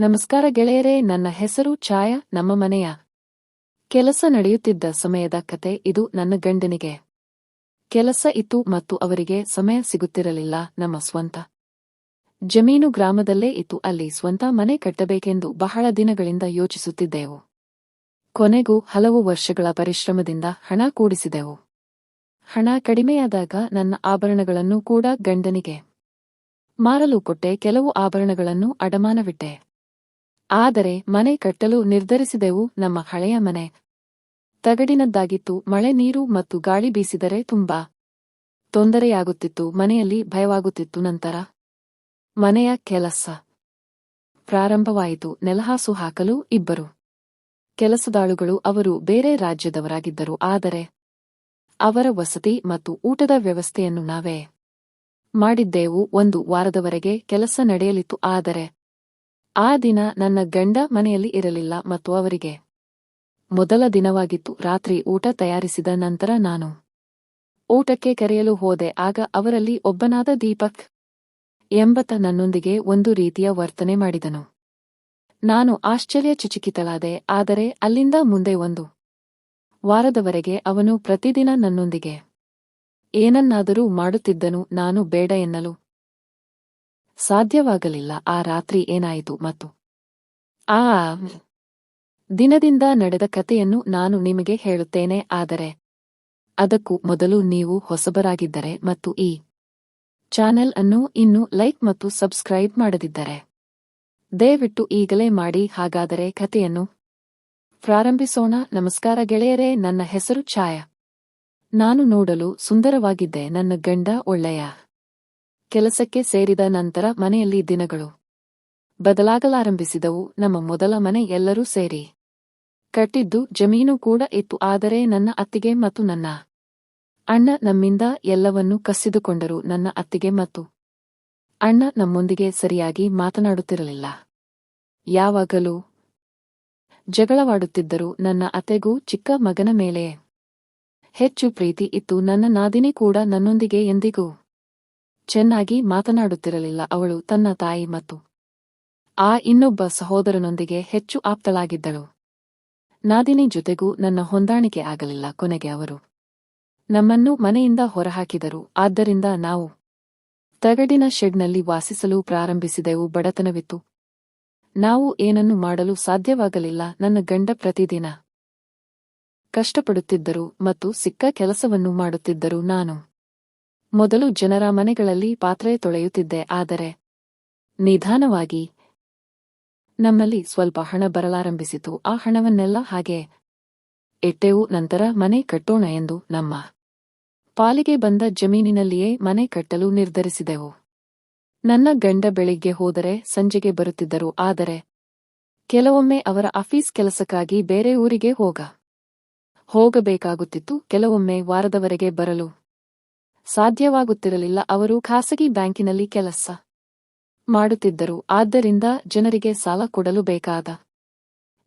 ನಮಸ್ಕಾರ ಗೆಳೆಯರೇ, ನನ್ನ ಹೆಸರು ಛಾಯಾ, ನಮ್ಮ ಮನೆಯ. ಕೆಲಸ ನಡೆಯುತ್ತಿದ್ದ ಸಮಯದ ಕತೆ ಇದು ನನ್ನ ಗಂಡನಿಗೆ. ಕೆಲಸ ಇತ್ತು ಮತ್ತು ಅವರಿಗೆ ಸಮಯ ಸಿಗುತ್ತಿರಲಿಲ್ಲ, ನಮ್ಮ ಸ್ವಂತ. ಜಮೀನು ಗ್ರಾಮದಲ್ಲೇ ಇತ್ತು, ಅಲ್ಲಿ ಸ್ವಂತ ಮನೆ ಕಟ್ಟಬೇಕೆಂದು ಬಹಳ ದಿನಗಳಿಂದ ಯೋಚಿಸುತ್ತಿದ್ದೆವು. ಕೊನೆಗೂ ಹಲವು ವರ್ಷಗಳ ಪರಿಶ್ರಮದಿಂದ ಹಣ ಕೂಡಿಸಿದೆವು. ಹಣ ಕಡಿಮೆಯಾದಾಗ ನನ್ನ ಆಭರಣಗಳನ್ನು ಕೂಡ ಗಂಡನಿಗೆ ಮಾರಲು ಕೊಟ್ಟೆ, ಕೆಲವು ಆಭರಣಗಳನ್ನು ಅಡಮಾನವಿಟ್ಟೆ. ಆದರೆ ಮನೆ ಕಟ್ಟಲು ನಿರ್ಧರಿಸಿದೆವು ನಮ್ಮ ಹಳೆಯ ಮನೆ. ತಗಡಿನದ್ದಾಗಿತ್ತು, ಮಳೆ ನೀರು ಮತ್ತು ಗಾಳಿ ಬೀಸಿದರೆ ತುಂಬಾ ತೊಂದರೆಯಾಗುತ್ತಿತ್ತು, ಮನೆಯಲ್ಲಿ ಭಯವಾಗುತ್ತಿತ್ತು ನಂತರ ಮನೆಯ ಕೆಲಸ ಪ್ರಾರಂಭವಾಯಿತು, ನೆಲಹಾಸು ಹಾಕಲು ಇಬ್ಬರು ಕೆಲಸದಾಳುಗಳು ಅವರು ಬೇರೆ ರಾಜ್ಯದವರಾಗಿದ್ದರು, ಆದರೆ ಅವರ ವಸತಿ ಮತ್ತು ಊಟದ ವ್ಯವಸ್ಥೆಯನ್ನು ನಾವೇ ಮಾಡಿದ್ದೆವು, ಒಂದು ವಾರದವರೆಗೆ ಕೆಲಸ ನಡೆಯಲಿತ್ತು, ಆದರೆ ಆ ದಿನ ನನ್ನ ಗಂಡ ಮನೆಯಲ್ಲಿ ಇರಲಿಲ್ಲ ಮತ್ತು ಅವರಿಗೆ ಮೊದಲ ದಿನವಾಗಿತ್ತು. ರಾತ್ರಿ ಊಟ ತಯಾರಿಸಿದ ನಂತರ ನಾನು ಊಟಕ್ಕೆ ಕರೆಯಲು ಹೋದೆ. ಆಗ ಅವರಲ್ಲಿ ಒಬ್ಬನಾದ ದೀಪಕ್ ಎಂಬತ ನನ್ನೊಂದಿಗೆ ಒಂದು ರೀತಿಯ ವರ್ತನೆ ಮಾಡಿದನು. ನಾನು ಆಶ್ಚರ್ಯ ಚುಚುಕಿತಲಾದೆ ಆದರೆ ಅಲ್ಲಿಂದ ಮುಂದೆ ಒಂದು ವಾರದವರೆಗೆ ಅವನು ಪ್ರತಿದಿನ ನನ್ನೊಂದಿಗೆ ಏನನ್ನಾದರೂ ಮಾಡುತ್ತಿದ್ದನು. ನಾನು ಬೇಡ ಎನ್ನಲು ಸಾಧ್ಯವಾಗಲಿಲ್ಲ. ಆ ರಾತ್ರಿ ಏನಾಯಿತು ಮತ್ತು? ಆ, ದಿನದಿಂದ ನಡೆದ ಕಥೆಯನ್ನು ನಾನು ನಿಮಗೆ ಹೇಳುತ್ತೇನೆ, ಆದರೆ ಅದಕ್ಕೂ ಮೊದಲು ನೀವು ಹೊಸಬರಾಗಿದ್ದರೆ ಮತ್ತು ಈ ಚಾನೆಲ್ ಅನ್ನು ಇನ್ನೂ ಲೈಕ್ ಮತ್ತು ಸಬ್ಸ್ಕ್ರೈಬ್ ಮಾಡದಿದ್ದರೆ, ದಯವಿಟ್ಟು ಈಗಲೇ ಮಾಡಿ. ಹಾಗಾದರೆ ಕಥೆಯನ್ನು ಪ್ರಾರಂಭಿಸೋಣ. ನಮಸ್ಕಾರ ಗೆಳೆಯರೇ, ನನ್ನ ಹೆಸರು ಛಾಯಾ. ನಾನು ನೋಡಲು ಸುಂದರವಾಗಿದ್ದೆ. ನನ್ನ ಗಂಡ ಒಳ್ಳೆಯ ಕೆಲಸಕ್ಕೆ ಸೇರಿದ ನಂತರ ಮನೆಯಲ್ಲಿ ದಿನಗಳು ಬದಲಾಗಲಾರಂಭಿಸಿದವು. ನಮ್ಮ ಮೊದಲ ಮನೆ ಎಲ್ಲರೂ ಸೇರಿ ಕಟ್ಟಿದ್ದು ಜಮೀನು ಕೂಡ ಇತ್ತು. ಆದರೆ ನನ್ನ ಅತ್ತಿಗೆ ಮತ್ತು ನನ್ನ ಅಣ್ಣ ನಮ್ಮಿಂದ ಎಲ್ಲವನ್ನೂ ಕಸಿದುಕೊಂಡರು. ನನ್ನ ಅತ್ತಿಗೆ ಮತ್ತು ಅಣ್ಣ ನಮ್ಮೊಂದಿಗೆ ಸರಿಯಾಗಿ ಮಾತನಾಡುತ್ತಿರಲಿಲ್ಲ. ಯಾವಾಗಲೂ ಜಗಳವಾಡುತ್ತಿದ್ದರು. ನನ್ನ ಅತ್ತೆಗೂ ಚಿಕ್ಕ ಮಗನ ಮೇಲೆ ಹೆಚ್ಚು ಪ್ರೀತಿ ಇತ್ತು. ನನ್ನ ನಾದಿನಿ ಕೂಡ ನನ್ನೊಂದಿಗೆ ಎಂದಿಗೂ ಚೆನ್ನಾಗಿ ಮಾತನಾಡುತ್ತಿರಲಿಲ್ಲ ಅವಳು ತನ್ನ ತಾಯಿ ಮತ್ತು ಆ ಇನ್ನೊಬ್ಬ ಸಹೋದರನೊಂದಿಗೆ ಹೆಚ್ಚು ಆಪ್ತಳಾಗಿದ್ದಳು. ನಾದಿನಿ ಜೊತೆಗೂ ನನ್ನ ಹೊಂದಾಣಿಕೆ ಆಗಲಿಲ್ಲ, ಕೊನೆಗೆ ಅವರು ನಮ್ಮನ್ನು ಮನೆಯಿಂದ ಹೊರಹಾಕಿದರು. ಆದ್ದರಿಂದ ನಾವು ತಗಡಿನ ಶೆಡ್ನಲ್ಲಿ ವಾಸಿಸಲು ಪ್ರಾರಂಭಿಸಿದೆವು, ಬಡತನವಿತ್ತು. ನಾವು ಏನನ್ನು ಮಾಡಲು ಸಾಧ್ಯವಾಗಲಿಲ್ಲ. ನನ್ನ ಗಂಡ ಪ್ರತಿದಿನ ಕಷ್ಟಪಡುತ್ತಿದ್ದರು ಮತ್ತು ಸಿಕ್ಕ ಕೆಲಸವನ್ನು ಮಾಡುತ್ತಿದ್ದರು. ನಾನು ಮೊದಲು ಜನರ ಮನೆಗಳಲ್ಲಿ ಪಾತ್ರೆ ತೊಳೆಯುತ್ತಿದ್ದೆ, ಆದರೆ ನಿಧಾನವಾಗಿ ನಮ್ಮಲ್ಲಿ ಸ್ವಲ್ಪ ಹಣ ಬರಲಾರಂಭಿಸಿತು. ಆ ಹಣವನ್ನೆಲ್ಲ ಹಾಗೆ ಇಟ್ಟೆವು. ನಂತರ ಮನೆ ಕಟ್ಟೋಣ ಎಂದು ನಮ್ಮ ಪಾಲಿಗೆ ಬಂದ ಜಮೀನಿನಲ್ಲಿಯೇ ಮನೆ ಕಟ್ಟಲು ನಿರ್ಧರಿಸಿದೆವು. ನನ್ನ ಗಂಡ ಬೆಳಿಗ್ಗೆ ಹೋದರೆ ಸಂಜೆಗೆ ಬರುತ್ತಿದ್ದರು, ಆದರೆ ಕೆಲವೊಮ್ಮೆ ಅವರ ಆಫೀಸ್ ಕೆಲಸಕ್ಕಾಗಿ ಬೇರೆ ಊರಿಗೆ ಹೋಗ ಹೋಗಬೇಕಾಗುತ್ತಿತ್ತು. ಕೆಲವೊಮ್ಮೆ ವಾರದವರೆಗೆ ಬರಲು ಸಾಧ್ಯವಾಗುತ್ತಿರಲಿಲ್ಲ. ಅವರು ಖಾಸಗಿ ಬ್ಯಾಂಕಿನಲ್ಲಿ ಕೆಲಸ ಮಾಡುತ್ತಿದ್ದರು. ಆದ್ದರಿಂದ ಜನರಿಗೆ ಸಾಲ ಕೊಡಲು ಬೇಕಾದ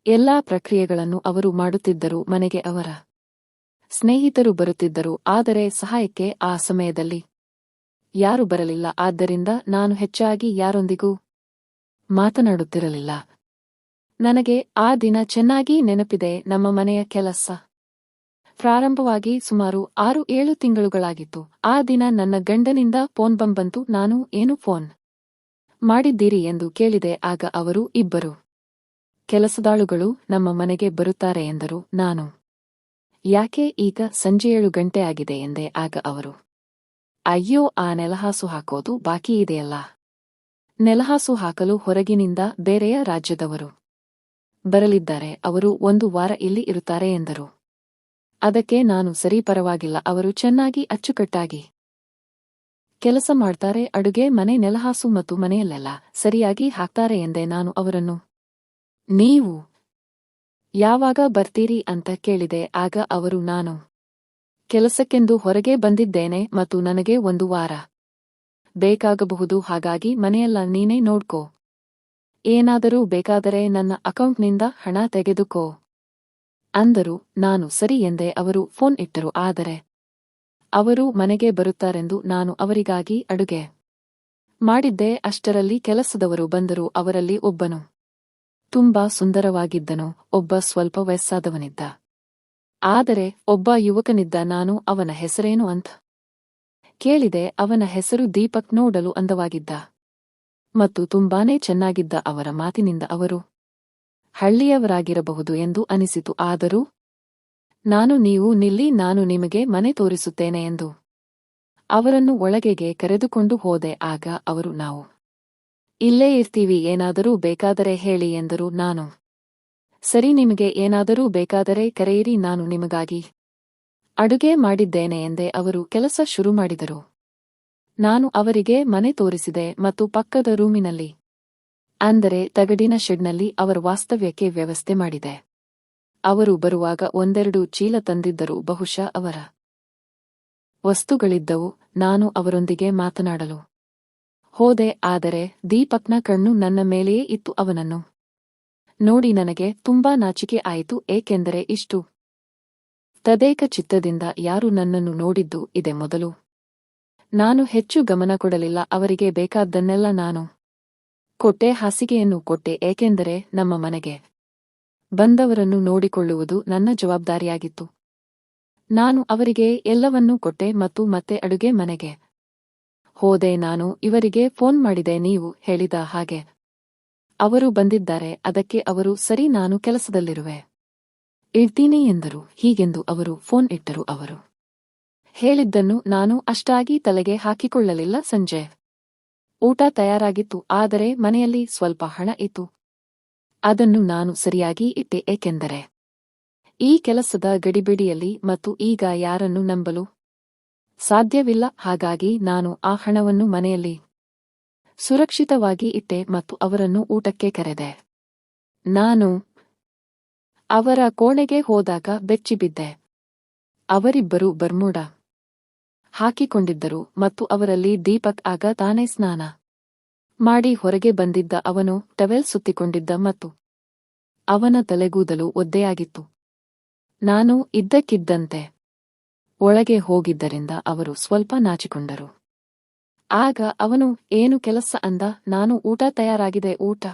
ಎಲ್ಲಾ ಪ್ರಕ್ರಿಯೆಗಳನ್ನು ಅವರು ಮಾಡುತ್ತಿದ್ದರು. ಮನೆಗೆ ಅವರ ಸ್ನೇಹಿತರು ಬರುತ್ತಿದ್ದರು. ಆದರೆ ಸಹಾಯಕ್ಕೆ ಆ ಸಮಯದಲ್ಲಿ ಯಾರು ಬರಲಿಲ್ಲ. ಆದ್ದರಿಂದ ನಾನು ಹೆಚ್ಚಾಗಿ ಯಾರೊಂದಿಗೂ ಮಾತನಾಡುತ್ತಿರಲಿಲ್ಲ. ನನಗೆ ಆ ದಿನ ಚೆನ್ನಾಗಿ ನೆನಪಿದೆ. ನಮ್ಮ ಮನೆಯ ಕೆಲಸ ಪ್ರಾರಂಭವಾಗಿ ಸುಮಾರು ಆರು ಏಳು ತಿಂಗಳುಗಳಾಗಿತ್ತು. ಆ ದಿನ ನನ್ನ ಗಂಡನಿಂದ ಫೋನ್ ಬಂಬಂತು. ನಾನು ಏನು ಫೋನ್ ಮಾಡಿದ್ದೀರಿ? ಎಂದು ಕೇಳಿದೆ. ಆಗ ಅವರು, ಇಬ್ಬರು ಕೆಲಸದಾಳುಗಳು ನಮ್ಮ ಮನೆಗೆ ಬರುತ್ತಾರೆ ಎಂದರು. ನಾನು ಯಾಕೆ ಈಗ ಸಂಜೆ ಏಳು ಗಂಟೆ ಆಗಿದೆ? ಎಂದೆ. ಆಗ ಅವರು, ಅಯ್ಯೋ, ಆ ನೆಲಹಾಸು ಹಾಕೋದು ಬಾಕಿ ಇದೆಯಲ್ಲ. ನೆಲಹಾಸು ಹಾಕಲು ಹೊರಗಿನಿಂದ ಬೇರೆಯ ರಾಜ್ಯದವರು ಬರಲಿದ್ದಾರೆ. ಅವರು ಒಂದು ವಾರ ಇಲ್ಲಿ ಇರುತ್ತಾರೆ ಎಂದರು. ಅದಕ್ಕೆ ನಾನು ಸರಿ ಪರವಾಗಿಲ್ಲ, ಅವರು ಚೆನ್ನಾಗಿ ಅಚ್ಚುಕಟ್ಟಾಗಿ ಕೆಲಸ ಮಾಡ್ತಾರೆ, ಅಡುಗೆ ಮನೆ ನೆಲಹಾಸು ಮತ್ತು ಮನೆಯಲ್ಲೆಲ್ಲ ಸರಿಯಾಗಿ ಹಾಕ್ತಾರೆ ಎಂದೆ ನಾನು ಅವರನ್ನು, ನೀವು ಯಾವಾಗ ಬರ್ತೀರಿ ಅಂತ ಕೇಳಿದೆ, ಆಗ ಅವರು, ನಾನು ಕೆಲಸಕ್ಕೆಂದು ಹೊರಗೆ ಬಂದಿದ್ದೇನೆ ಮತ್ತು ನನಗೆ ಒಂದು ವಾರ ಬೇಕಾಗಬಹುದು, ಹಾಗಾಗಿ ಮನೆಯಲ್ಲ ನೀನೇ ನೋಡ್ಕೋ. ಏನಾದರೂ ಬೇಕಾದರೆ ನನ್ನ ಅಕೌಂಟ್ನಿಂದ ಹಣ ತೆಗೆದುಕೋ. ಅಂದರು, ನಾನು ಸರಿ ಎಂದೇ ಅವರು ಫೋನ್ ಇಟ್ಟರು, ಆದರೆ ಅವರು ಮನೆಗೆ ಬರುತ್ತಾರೆಂದು ನಾನು ಅವರಿಗಾಗಿ ಅಡುಗೆ ಮಾಡಿದ್ದೆ, ಅಷ್ಟರಲ್ಲಿ ಕೆಲಸದವರು ಬಂದರು, ಅವರಲ್ಲಿ ಒಬ್ಬನು ತುಂಬಾ ಸುಂದರವಾಗಿದ್ದನು, ಒಬ್ಬ ಸ್ವಲ್ಪ ವಯಸ್ಸಾದವನಿದ್ದ. ಆದರೆ ಒಬ್ಬ ಯುವಕನಿದ್ದ, ನಾನು ಅವನ ಹೆಸರೇನು? ಅಂತ ಕೇಳಿದೆ, ಅವನ ಹೆಸರು ದೀಪಕ್ ನೋಡಲು ಅಂದವಾಗಿದ್ದ ಮತ್ತು ತುಂಬಾನೇ ಚೆನ್ನಾಗಿದ್ದ ಅವರ ಮಾತಿನಿಂದ ಅವರು ಹಳ್ಳಿಯವರಾಗಿರಬಹುದು ಎಂದು ಅನಿಸಿತು. ಆದರೂ ನಾನು ನೀವು ನಿಲ್ಲಿ, ನಾನು ನಿಮಗೆ ಮನೆ ತೋರಿಸುತ್ತೇನೆ ಎಂದು ಅವರನ್ನು ಒಳಗೆಗೆ ಕರೆದುಕೊಂಡು ಹೋದೆ. ಆಗ ಅವರು, ನಾವು ಇಲ್ಲೇ ಇರ್ತೀವಿ, ಏನಾದರೂ ಬೇಕಾದರೆ ಹೇಳಿ ಎಂದರು. ನಾನು, ಸರಿ, ನಿಮಗೆ ಏನಾದರೂ ಬೇಕಾದರೆ ಕರೆಯಿರಿ, ನಾನು ನಿಮಗಾಗಿ ಅಡುಗೆ ಮಾಡಿದ್ದೇನೆ ಎಂದೇ ಅವರು ಕೆಲಸ ಶುರು ಮಾಡಿದರು. ನಾನು ಅವರಿಗೆ ಮನೆ ತೋರಿಸಿದೆ ಮತ್ತು ಪಕ್ಕದ ರೂಮಿನಲ್ಲಿ ಅಂದರೆ ತಗಡಿನ ಶೆಡ್ನಲ್ಲಿ ಅವರ ವಾಸ್ತವ್ಯಕ್ಕೆ ವ್ಯವಸ್ಥೆ ಮಾಡಿದೆ. ಅವರು ಬರುವಾಗ ಒಂದೆರಡು ಚೀಲ ತಂದಿದ್ದರು ಬಹುಶಃ ಅವರ ವಸ್ತುಗಳಿದ್ದವು, ನಾನು ಅವರೊಂದಿಗೆ ಮಾತನಾಡಲು ಹೋದೆ, ಆದರೆ ದೀಪಕ್ನ ಕಣ್ಣು ನನ್ನ ಮೇಲೆಯೇ ಇತ್ತು ಅವನನ್ನು ನೋಡಿ ನನಗೆ ತುಂಬಾ ನಾಚಿಕೆ ಆಯಿತು, ಏಕೆಂದರೆ ಇಷ್ಟು ತದೇಕ ಚಿತ್ತದಿಂದ ಯಾರು ನನ್ನನ್ನು ನೋಡಿದ್ದು ಇದೆ ಮೊದಲು. ನಾನು ಹೆಚ್ಚು ಗಮನ ಕೊಡಲಿಲ್ಲ, ಅವರಿಗೆ ಬೇಕಾದ್ದನ್ನೆಲ್ಲ ನಾನು ಕೊಟ್ಟೆ ಹಾಸಿಗೆಯನ್ನು ಕೊಟ್ಟೆ ಏಕೆಂದರೆ ನಮ್ಮ ಮನೆಗೆ ಬಂದವರನ್ನು ನೋಡಿಕೊಳ್ಳುವುದು ನನ್ನ ಜವಾಬ್ದಾರಿಯಾಗಿತ್ತು. ನಾನು ಅವರಿಗೆ ಎಲ್ಲವನ್ನೂ ಕೊಟ್ಟೆ ಮತ್ತು ಮತ್ತೆ ಅಡುಗೆ ಮನೆಗೆ ಹೋದೆ. ನಾನು ಇವರಿಗೆ ಫೋನ್ ಮಾಡಿದೆ, ನೀವು ಹೇಳಿದ ಹಾಗೆ. ಅವರು ಬಂದಿದ್ದಾರೆ, ಅದಕ್ಕೆ ಅವರು, ಸರಿ, ನಾನು ಕೆಲಸದಲ್ಲಿರುವೆ. ಇಡ್ತೀನಿ ಎಂದರು. ಹೀಗೆಂದು ಅವರು ಫೋನ್ ಇಟ್ಟರು ಅವರು. ಹೇಳಿದ್ದನ್ನು ನಾನು ಅಷ್ಟಾಗಿ ತಲೆಗೆ ಹಾಕಿಕೊಳ್ಳಲಿಲ್ಲ. ಸಂಜೆ ಊಟ ತಯಾರಾಗಿತ್ತು, ಆದರೆ ಮನೆಯಲ್ಲಿ ಸ್ವಲ್ಪ ಹಣ ಇತ್ತು. ಅದನ್ನು ನಾನು ಸರಿಯಾಗಿ ಇಟ್ಟೆ, ಏಕೆಂದರೆ ಈ ಕೆಲಸದ ಗಡಿಬಿಡಿಯಲ್ಲಿ ಮತ್ತು ಈಗ ಯಾರನ್ನು ನಂಬಲು ಸಾಧ್ಯವಿಲ್ಲ. ಹಾಗಾಗಿ ನಾನು ಆ ಹಣವನ್ನು ಮನೆಯಲ್ಲಿ ಸುರಕ್ಷಿತವಾಗಿ ಇಟ್ಟೆ ಮತ್ತು ಅವರನ್ನು ಊಟಕ್ಕೆ ಕರೆದೆ. ನಾನು ಅವರ ಕೋಣೆಗೆ ಹೋದಾಗ ಬೆಚ್ಚಿಬಿದ್ದೆ. ಅವರಿಬ್ಬರು ಬರ್ಮುಡ ಹಾಕಿಕೊಂಡಿದ್ದರು ಮತ್ತು ಅವರಲ್ಲಿ ದೀಪಕ್ ಆಗ ತಾನೇ ಸ್ನಾನ ಮಾಡಿ ಹೊರಗೆ ಬಂದಿದ್ದ ಅವನು ಟವೆಲ್ ಸುತ್ತಿಕೊಂಡಿದ್ದ ಮತ್ತು ಅವನ ತಲೆಗೂದಲು ಒದ್ದೆಯಾಗಿತ್ತು. ನಾನು ಇದ್ದಕ್ಕಿದ್ದಂತೆ ಒಳಗೆ ಹೋಗಿದ್ದರಿಂದ ಅವರು ಸ್ವಲ್ಪ ನಾಚಿಕೊಂಡರು. ಆಗ ಅವನು, ಏನು ಕೆಲಸ ಅಂದ? ನಾನು ಊಟ ತಯಾರಾಗಿದೆ, ಊಟ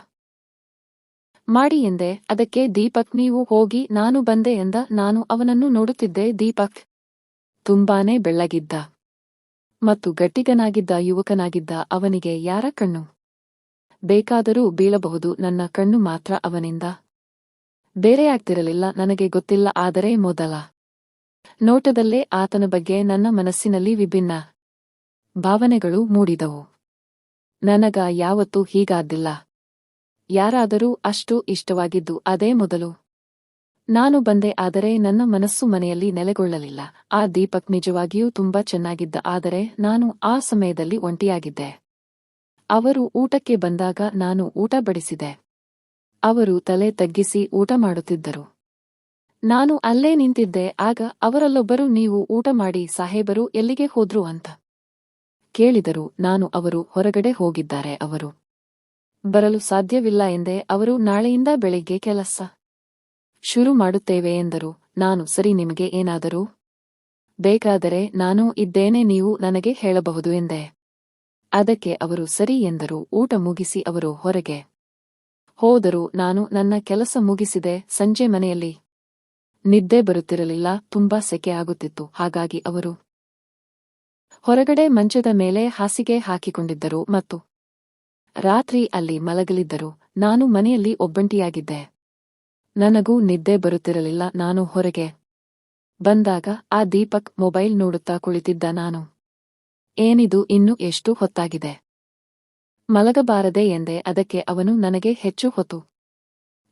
ಮಾಡಿ ಎಂದೆ. ಅದಕ್ಕೆ ದೀಪಕ್, ನೀವು ಹೋಗಿ, ನಾನು ಬಂದೆ ಎಂದ. ನಾನು ಅವನನ್ನು ನೋಡುತ್ತಿದ್ದೆ, ದೀಪಕ್. ತುಂಬಾನೇ ಬೆಳ್ಳಗಿದ್ದ ಮತ್ತು ಗಟ್ಟಿಗನಾಗಿದ್ದ ಯುವಕನಾಗಿದ್ದ ಅವನಿಗೆ ಯಾರ ಕಣ್ಣು? ಬೇಕಾದರೂ ಬೀಳಬಹುದು, ನನ್ನ ಕಣ್ಣು ಮಾತ್ರ ಅವನಿಂದ. ಬೇರೆಯಾಗ್ತಿರಲಿಲ್ಲ ನನಗೆ ಗೊತ್ತಿಲ್ಲ, ಆದರೆ ಮೊದಲ ನೋಟದಲ್ಲೇ ಆತನ ಬಗ್ಗೆ ನನ್ನ ಮನಸ್ಸಿನಲ್ಲಿ ವಿಭಿನ್ನ ಭಾವನೆಗಳು ಮೂಡಿದವು. ನನಗ ಯಾವತ್ತೂ ಹೀಗಾದ್ದಿಲ್ಲ. ಯಾರಾದರೂ ಅಷ್ಟು ಇಷ್ಟವಾಗಿದ್ದು, ಅದೇ ಮೊದಲು. ನಾನು ಬಂದೆ ಆದರೆ ನನ್ನ ಮನಸ್ಸು ಮನೆಯಲ್ಲಿ ನೆಲೆಗೊಳ್ಳಲಿಲ್ಲ. ಆ ದೀಪಕ್ ನಿಜವಾಗಿಯೂ ತುಂಬಾ ಚೆನ್ನಾಗಿದ್ದ, ಆದರೆ ನಾನು ಆ ಸಮಯದಲ್ಲಿ ಒಂಟಿಯಾಗಿದ್ದೆ. ಅವರು ಊಟಕ್ಕೆ ಬಂದಾಗ ನಾನು ಊಟ ಬಡಿಸಿದೆ. ಅವರು ತಲೆ ತಗ್ಗಿಸಿ ಊಟ ಮಾಡುತ್ತಿದ್ದರು. ನಾನು ಅಲ್ಲೇ ನಿಂತಿದ್ದೆ, ಆಗ ಅವರಲ್ಲೊಬ್ಬರು, ನೀವು ಊಟ ಮಾಡಿ, ಸಾಹೇಬರು, ಎಲ್ಲಿಗೆ ಹೋದ್ರು? ಅಂತ ಕೇಳಿದರು. ನಾನು ಅವರು ಹೊರಗಡೆ ಹೋಗಿದ್ದಾರೆ, ಅವರು. ಬರಲು ಸಾಧ್ಯವಿಲ್ಲ ಎಂದೇ, ಅವರು ನಾಳೆಯಿಂದ ಬೆಳಿಗ್ಗೆ ಕೆಲಸ ಶುರು ಮಾಡುತ್ತೇವೆ ಎಂದರು. ನಾನು, ಸರಿ, ನಿಮಗೆ ಏನಾದರೂ ಬೇಕಾದರೆ ನಾನು ಇದ್ದೇನೆ, ನೀವು ನನಗೆ ಹೇಳಬಹುದು ಎಂದೆ. ಅದಕ್ಕೆ ಅವರು, ಸರಿ ಎಂದರು. ಊಟ ಮುಗಿಸಿ ಅವರು ಹೊರಗೆ ಹೋದರು. ನಾನು, ನನ್ನ ಕೆಲಸ ಮುಗಿಸಿದೆ. ಸಂಜೆ ಮನೆಯಲ್ಲಿ ನಿದ್ದೆ ಬರುತ್ತಿರಲಿಲ್ಲ. ತುಂಬಾ ಸೆಕೆ ಆಗುತ್ತಿತ್ತು. ಹಾಗಾಗಿ ಅವರು ಹೊರಗಡೆ ಮಂಚದ ಮೇಲೆ ಹಾಸಿಗೆ ಹಾಕಿಕೊಂಡಿದ್ದರು ಮತ್ತು ರಾತ್ರಿ ಅಲ್ಲಿ ಮಲಗಲಿದ್ದರು. ನಾನು ಮನೆಯಲ್ಲಿ ಒಬ್ಬಂಟಿಯಾಗಿದ್ದೆ. ನನಗೂ ನಿದ್ದೆ ಬರುತ್ತಿರಲಿಲ್ಲ, ನಾನು ಹೊರಗೆ ಬಂದಾಗ ಆ ದೀಪಕ್ ಮೊಬೈಲ್ ನೋಡುತ್ತಾ ಕುಳಿತಿದ್ದ ನಾನು. ಏನಿದು, ಇನ್ನು ಎಷ್ಟು ಹೊತ್ತಾಗಿದೆ? ಮಲಗಬಾರದೆ ಎಂದೆ, ಅದಕ್ಕೆ ಅವನು ನನಗೆ ಹೆಚ್ಚು ಹೊತ್ತು.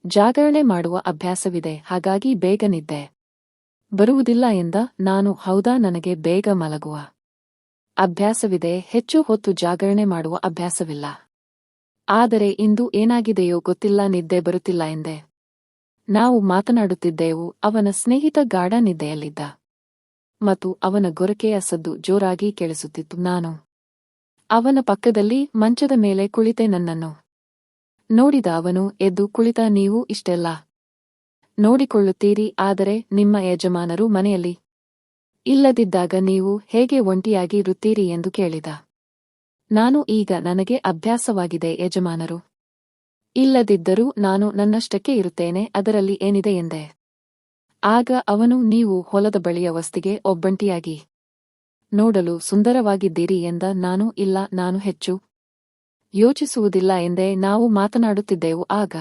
ಜಾಗರಣೆ ಮಾಡುವ ಅಭ್ಯಾಸವಿದೆ, ಹಾಗಾಗಿ ಬೇಗ ನಿದ್ದೆ. ಬರುವುದಿಲ್ಲ ಎಂದ, ನಾನು ಹೌದಾ, ನನಗೆ ಬೇಗ ಮಲಗುವ ಅಭ್ಯಾಸವಿದೆ, ಹೆಚ್ಚು ಹೊತ್ತು ಜಾಗರಣೆ ಮಾಡುವ ಅಭ್ಯಾಸವಿಲ್ಲ. ಆದರೆ ಇಂದು ಏನಾಗಿದೆಯೋ ಗೊತ್ತಿಲ್ಲ, ನಿದ್ದೆ ಬರುತ್ತಿಲ್ಲ ಎಂದೆ. ನಾವು ಮಾತನಾಡುತ್ತಿದ್ದೆವು, ಅವನ ಸ್ನೇಹಿತ ಗಾಢ ನಿದ್ದೆಯಲ್ಲಿದ್ದ ಮತ್ತು ಅವನ ಗೊರಕೆಯ ಸದ್ದು ಜೋರಾಗಿ ಕೇಳಿಸುತ್ತಿತ್ತು, ನಾನು ಅವನ ಪಕ್ಕದಲ್ಲಿ ಮಂಚದ ಮೇಲೆ ಕುಳಿತೆ ನನ್ನನ್ನು. ನೋಡಿದ ಅವನು, ಎದ್ದು ಕುಳಿತ ನೀವು ಇಷ್ಟೆಲ್ಲ ನೋಡಿಕೊಳ್ಳುತ್ತೀರಿ, ಆದರೆ ನಿಮ್ಮ ಯಜಮಾನರು ಮನೆಯಲ್ಲಿ ಇಲ್ಲದಿದ್ದಾಗ ನೀವು ಹೇಗೆ ಒಂಟಿಯಾಗಿ ಇರುತ್ತೀರಿ ಎಂದು ಕೇಳಿದ. ನಾನು ಈಗ ನನಗೆ ಅಭ್ಯಾಸವಾಗಿದೆ, ಯಜಮಾನರು. ಇಲ್ಲದಿದ್ದರೂ ನಾನು ನನ್ನಷ್ಟಕ್ಕೆ ಇರುತ್ತೇನೆ, ಅದರಲ್ಲಿ ಏನಿದೆ ಎಂದೆ. ಆಗ ಅವನು, ನೀವು ಹೊಲದ ಬಳಿಯ ವಸ್ತಿಗೆ ಒಬ್ಬಂಟಿಯಾಗಿ. ನೋಡಲು ಸುಂದರವಾಗಿದ್ದೀರಿ ಎಂದ, ನಾನು, ಇಲ್ಲ, ನಾನು ಹೆಚ್ಚು ಯೋಚಿಸುವುದಿಲ್ಲ ಎಂದೇ, ನಾವು ಮಾತನಾಡುತ್ತಿದ್ದೆವು. ಆಗ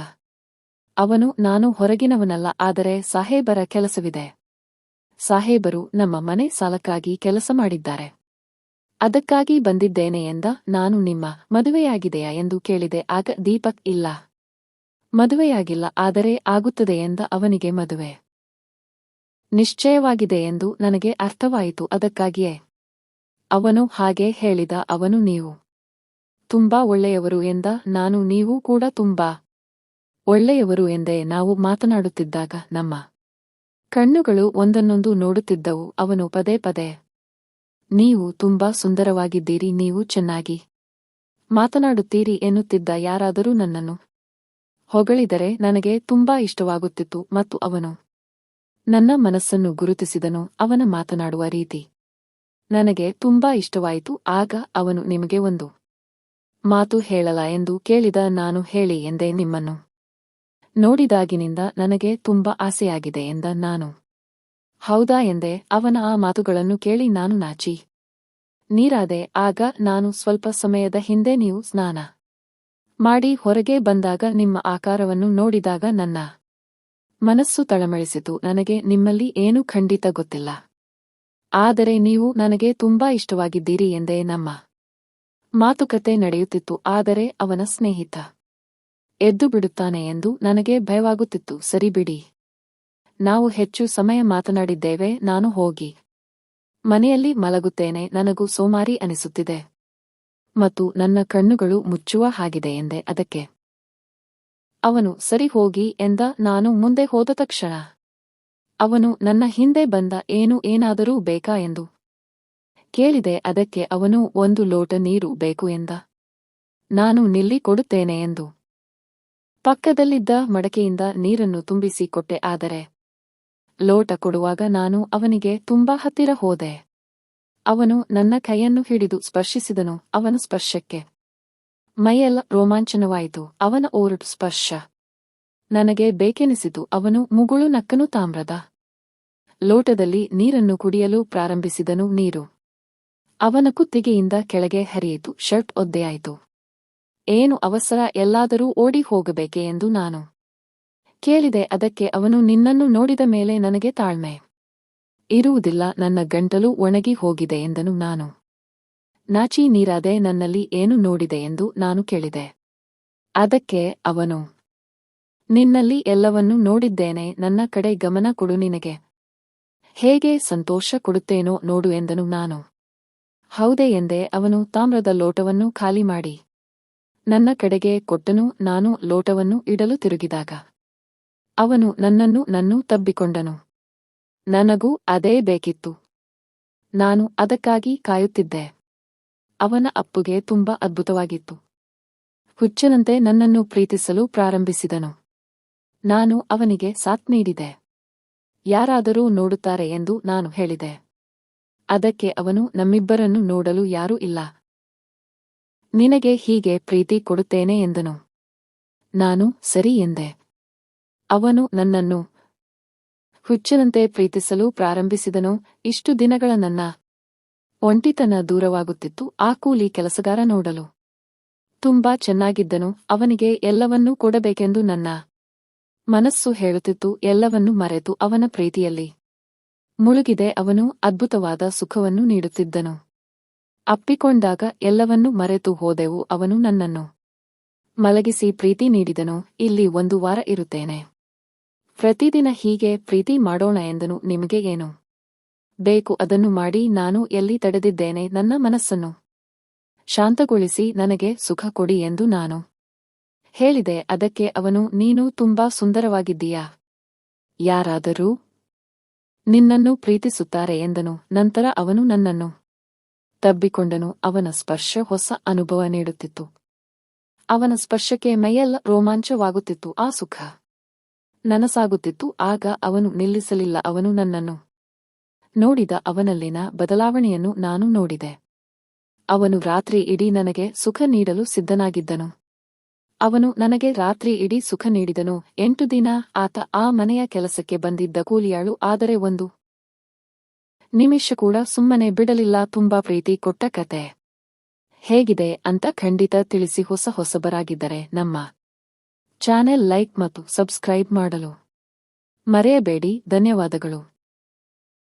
ಅವನು, ನಾನು ಹೊರಗಿನವನಲ್ಲ, ಆದರೆ ಸಾಹೇಬರ ಕೆಲಸವಿದೆ. ಸಾಹೇಬರು, ನಮ್ಮ ಮನೆ ಸಾಲಕ್ಕಾಗಿ ಕೆಲಸ ಮಾಡಿದ್ದಾರೆ. ಅದಕ್ಕಾಗಿ ಬಂದಿದ್ದೇನೆ ಎಂದ, ನಾನು ನಿಮ್ಮ ಮದುವೆಯಾಗಿದೆಯಾ ಎಂದು ಕೇಳಿದೆ. ಆಗ ದೀಪಕ್, ಇಲ್ಲ. ಮದುವೆಯಾಗಿಲ್ಲ, ಆದರೆ ಆಗುತ್ತದೆ ಎಂದ ಅವನಿಗೆ ಮದುವೆ. ನಿಶ್ಚಯವಾಗಿದೆ ಎಂದು ನನಗೆ ಅರ್ಥವಾಯಿತು, ಅದಕ್ಕಾಗಿಯೇ. ಅವನು ಹಾಗೆ ಹೇಳಿದ, ಅವನು ನೀವು. ತುಂಬಾ ಒಳ್ಳೆಯವರು ಎಂದ, ನಾನು ನೀವು ಕೂಡ ತುಂಬಾ. ಒಳ್ಳೆಯವರು ಎಂದೇ ನಾವು ಮಾತನಾಡುತ್ತಿದ್ದಾಗ, ನಮ್ಮ ಕಣ್ಣುಗಳು ಒಂದನ್ನೊಂದು ನೋಡುತ್ತಿದ್ದವು, ಅವನು ಪದೇ ಪದೇ. ನೀವು ತುಂಬಾ ಸುಂದರವಾಗಿದ್ದೀರಿ, ನೀವು ಚೆನ್ನಾಗಿ ಮಾತನಾಡುತ್ತೀರಿ ಎನ್ನುತ್ತಿದ್ದ ಯಾರಾದರೂ ನನ್ನನ್ನು ಹೊಗಳಿದರೆ ನನಗೆ ತುಂಬಾ ಇಷ್ಟವಾಗುತ್ತಿತ್ತು ಮತ್ತು ಅವನು ನನ್ನ ಮನಸ್ಸನ್ನು ಗುರುತಿಸಿದನು, ಅವನ ಮಾತನಾಡುವ ರೀತಿ. ನನಗೆ ತುಂಬಾ ಇಷ್ಟವಾಯಿತು, ಆಗ ಅವನು ನಿಮಗೆ ಒಂದು ಮಾತು ಹೇಳಲ ಎಂದು ಕೇಳಿದ ನಾನು ಹೇಳಿ ಎಂದೆ, ನಿಮ್ಮನ್ನು ನೋಡಿದಾಗಿನಿಂದ ನನಗೆ ತುಂಬಾ ಆಸೆಯಾಗಿದೆ ಎಂದ ನಾನು. ಹೌದಾ ಎಂದೆ, ಅವನ ಆ ಮಾತುಗಳನ್ನು ಕೇಳಿ ನಾನು ನಾಚಿ. ನೀರಾದೆ, ಆಗ ನಾನು ಸ್ವಲ್ಪ ಸಮಯದ ಹಿಂದೆ ನೀವು ಸ್ನಾನ ಮಾಡಿ ಹೊರಗೆ ಬಂದಾಗ ನಿಮ್ಮ ಆಕಾರವನ್ನು ನೋಡಿದಾಗ ನನ್ನ ಮನಸ್ಸು ತಳಮಳಿಸಿತು. ನನಗೆ ನಿಮ್ಮಲ್ಲಿ ಏನೂ ಖಂಡಿತ ಗೊತ್ತಿಲ್ಲ. ಆದರೆ ನೀವು ನನಗೆ ತುಂಬಾ ಇಷ್ಟವಾಗಿದ್ದೀರಿ ಎಂದೇ ನಮ್ಮ ಮಾತುಕತೆ ನಡೆಯುತ್ತಿತ್ತು. ಆದರೆ ಅವನ ಸ್ನೇಹಿತ ಎದ್ದು ಬಿಡುತ್ತಾನೆ ಎಂದು ನನಗೆ ಭಯವಾಗುತ್ತಿತ್ತು. ಸರಿ ಬಿಡಿ. ನಾವು ಹೆಚ್ಚು ಸಮಯ ಮಾತನಾಡಿದ್ದೇವೆ. ನಾನು ಹೋಗಿ ಮನೆಯಲ್ಲಿ ಮಲಗುತ್ತೇನೆ. ನನಗೂ ಸೋಮಾರಿ ಅನಿಸುತ್ತಿದೆ. ಮತ್ತು ನನ್ನ ಕಣ್ಣುಗಳು ಮುಚ್ಚುವ ಹಾಗಿದೆ ಎಂದೆ ಅದಕ್ಕೆ. ಅವನು, ಸರಿ ಹೋಗಿ ಎಂದ ನಾನು ಮುಂದೆ ಹೋದ ತಕ್ಷಣ. ಅವನು, ನನ್ನ ಹಿಂದೆ ಬಂದ ಏನು ಏನಾದರೂ ಬೇಕಾ? ಎಂದು ಕೇಳಿದೆ. ಅದಕ್ಕೆ ಅವನು, ಒಂದು ಲೋಟ ನೀರು ಬೇಕು ಎಂದ. ನಾನು ನಿಲ್ಲಿ ಕೊಡುತ್ತೇನೆ ಎಂದು. ಪಕ್ಕದಲ್ಲಿದ್ದ ಮಡಕೆಯಿಂದ ನೀರನ್ನು ತುಂಬಿಸಿ ಕೊಟ್ಟೆ. ಆದರೆ ಲೋಟ ಕೊಡುವಾಗ ನಾನು ಅವನಿಗೆ ತುಂಬಾ ಹತ್ತಿರ ಹೋದೆ. ಅವನು ನನ್ನ ಕೈಯನ್ನು ಹಿಡಿದು ಸ್ಪರ್ಶಿಸಿದನು, ಅವನ ಸ್ಪರ್ಶಕ್ಕೆ. ಮೈಯೆಲ್ಲ ರೋಮಾಂಚನವಾಯಿತು, ಅವನ ಓರಟು ಸ್ಪರ್ಶ. ನನಗೆ ಬೇಕೆನಿಸಿತು, ಅವನು ಮುಗುಳು ನಕ್ಕನು ತಾಮ್ರದ. ಲೋಟದಲ್ಲಿ ನೀರನ್ನು ಕುಡಿಯಲು ಪ್ರಾರಂಭಿಸಿದನು ನೀರು. ಅವನ ಕುತ್ತಿಗೆಯಿಂದ ಕೆಳಗೆ ಹರಿಯಿತು, ಶರ್ಟ್ ಒದ್ದೆಯಾಯಿತು. ಏನು ಅವಸರ, ಎಲ್ಲಾದರೂ ಓಡಿ ಹೋಗಬೇಕೆ ಎಂದು ನಾನು ಕೇಳಿದೆ, ಅದಕ್ಕೆ ಅವನು ನಿನ್ನನ್ನು ನೋಡಿದ ಮೇಲೆ ನನಗೆ ತಾಳ್ಮೆ. ಇರುವುದಿಲ್ಲ, ನನ್ನ ಗಂಟಲು ಒಣಗಿ ಹೋಗಿದೆ ಎಂದನು ನಾನು. ನಾಚಿ ನೀರಾದೆ ನನ್ನಲ್ಲಿ ಏನು ನೋಡಿದೆ ಎಂದು ನಾನು ಕೇಳಿದೆ. ಅದಕ್ಕೆ ಅವನು, ನಿನ್ನಲ್ಲಿ ಎಲ್ಲವನ್ನೂ ನೋಡಿದ್ದೇನೆ, ನನ್ನ ಕಡೆ ಗಮನ ಕೊಡು ನಿನಗೆ. ಹೇಗೆ ಸಂತೋಷ ಕೊಡುತ್ತೇನೋ ನೋಡು ಎಂದನು ನಾನು. ಹೌದೇ ಎಂದೇ, ಅವನು ತಾಮ್ರದ ಲೋಟವನ್ನು ಖಾಲಿ ಮಾಡಿ. ನನ್ನ ಕಡೆಗೆ ಕೊಟ್ಟನು, ನಾನು ಲೋಟವನ್ನು ಇಡಲು ತಿರುಗಿದಾಗ. ಅವನು ನನ್ನನ್ನು ನನ್ನೂ ತಬ್ಬಿಕೊಂಡನು. ನನಗೂ ಅದೇ ಬೇಕಿತ್ತು. ನಾನು ಅದಕ್ಕಾಗಿ ಕಾಯುತ್ತಿದ್ದೆ. ಅವನ ಅಪ್ಪುಗೆ ತುಂಬಾ ಅದ್ಭುತವಾಗಿತ್ತು. ಹುಚ್ಚನಂತೆ ನನ್ನನ್ನು ಪ್ರೀತಿಸಲು ಪ್ರಾರಂಭಿಸಿದನು. ನಾನು ಅವನಿಗೆ ಸಾಥ್ ನೀಡಿದೆ. ಯಾರಾದರೂ ನೋಡುತ್ತಾರೆ ಎಂದು ನಾನು ಹೇಳಿದೆ. ಅದಕ್ಕೆ ಅವನು ನಮ್ಮಿಬ್ಬರನ್ನು ನೋಡಲು ಯಾರೂ ಇಲ್ಲ. ನಿನಗೆ ಹೀಗೆ ಪ್ರೀತಿ ಕೊಡುತ್ತೇನೆ ಎಂದನು. ನಾನು ಸರಿ ಎಂದೆ. ಅವನು ನನ್ನನ್ನು ಹುಚ್ಚನಂತೆ ಪ್ರೀತಿಸಲು ಪ್ರಾರಂಭಿಸಿದನು. ಇಷ್ಟು ದಿನಗಳ ನನ್ನ ಒಂಟಿತನ ದೂರವಾಗುತ್ತಿತ್ತು. ಆ ಕೂಲಿ ಕೆಲಸಗಾರ ನೋಡಲು ತುಂಬಾ ಚೆನ್ನಾಗಿದ್ದನು. ಅವನಿಗೆ ಎಲ್ಲವನ್ನೂ ಕೊಡಬೇಕೆಂದು ನನ್ನ ಮನಸ್ಸು ಹೇಳುತ್ತಿತ್ತು. ಎಲ್ಲವನ್ನೂ ಮರೆತು ಅವನ ಪ್ರೀತಿಯಲ್ಲಿ ಮುಳುಗಿದೆ. ಅವನು ಅದ್ಭುತವಾದ ಸುಖವನ್ನು ನೀಡುತ್ತಿದ್ದನು. ಅಪ್ಪಿಕೊಂಡಾಗ ಎಲ್ಲವನ್ನೂ ಮರೆತು ಹೋದೆವು. ಅವನು ನನ್ನನ್ನು ಮಲಗಿಸಿ ಪ್ರೀತಿ ನೀಡಿದನು. ಇಲ್ಲಿ ಒಂದು ವಾರ ಇರುತ್ತೇನೆ. ಪ್ರತಿದಿನ ಹೀಗೆ ಪ್ರೀತಿ ಮಾಡೋಣ ಎಂದನು. ನಿಮಗೆ ಏನು ಬೇಕು ಅದನ್ನು ಮಾಡಿ, ನಾನು ಎಲ್ಲಿ ತಡೆದಿದ್ದೇನೆ, ನನ್ನ ಮನಸ್ಸನ್ನು ಶಾಂತಗೊಳಿಸಿ, ನನಗೆ ಸುಖ ಕೊಡಿ ಎಂದು ನಾನು ಹೇಳಿದೆ. ಅದಕ್ಕೆ ಅವನು, ನೀನು ತುಂಬಾ ಸುಂದರವಾಗಿದ್ದೀಯಾ? ಯಾರಾದರೂ ನಿನ್ನನ್ನು ಪ್ರೀತಿಸುತ್ತಾರೆ ಎಂದನು. ನಂತರ ಅವನು ನನ್ನನ್ನು ತಬ್ಬಿಕೊಂಡನು. ಅವನ ಸ್ಪರ್ಶ ಹೊಸ ಅನುಭವ ನೀಡುತ್ತಿತ್ತು. ಅವನ ಸ್ಪರ್ಶಕ್ಕೆ ಮೈಯೆಲ್ಲ ರೋಮಾಂಚವಾಗುತ್ತಿತ್ತು. ಆ ಸುಖ ನನಸಾಗುತ್ತಿತ್ತು, ಆಗ ಅವನು ನಿಲ್ಲಿಸಲಿಲ್ಲ, ಅವನು ನನ್ನನ್ನು ನೋಡಿದ, ಅವನಲ್ಲಿನ ಬದಲಾವಣೆಯನ್ನು ನಾನು ನೋಡಿದೆ. ಅವನು ರಾತ್ರಿ ಇಡೀ ನನಗೆ ಸುಖ ನೀಡಲು ಸಿದ್ಧನಾಗಿದ್ದನು. ಅವನು ನನಗೆ ರಾತ್ರಿ ಇಡೀ ಸುಖ ನೀಡಿದನು. ಎಂಟು ದಿನ ಆತ ಆ ಮನೆಯ ಕೆಲಸಕ್ಕೆ ಬಂದಿದ್ದ ಕೂಲಿಯಾಳು, ಆದರೆ ಒಂದು ನಿಮಿಷ ಕೂಡ ಸುಮ್ಮನೆ ಬಿಡಲಿಲ್ಲ. ತುಂಬಾ ಪ್ರೀತಿ ಕೊಟ್ಟ ಕತೆ. ಹೇಗಿದೆ ಅಂತ ಖಂಡಿತ ತಿಳಿಸಿ, ಹೊಸ ಹೊಸಬರಾಗಿದ್ದರೆ ನಮ್ಮ ಚಾನೆಲ್ ಲೈಕ್ ಮತ್ತು ಸಬ್ಸ್ಕ್ರೈಬ್ ಮಾಡಲು ಮರೆಯಬೇಡಿ. ಧನ್ಯವಾದಗಳು.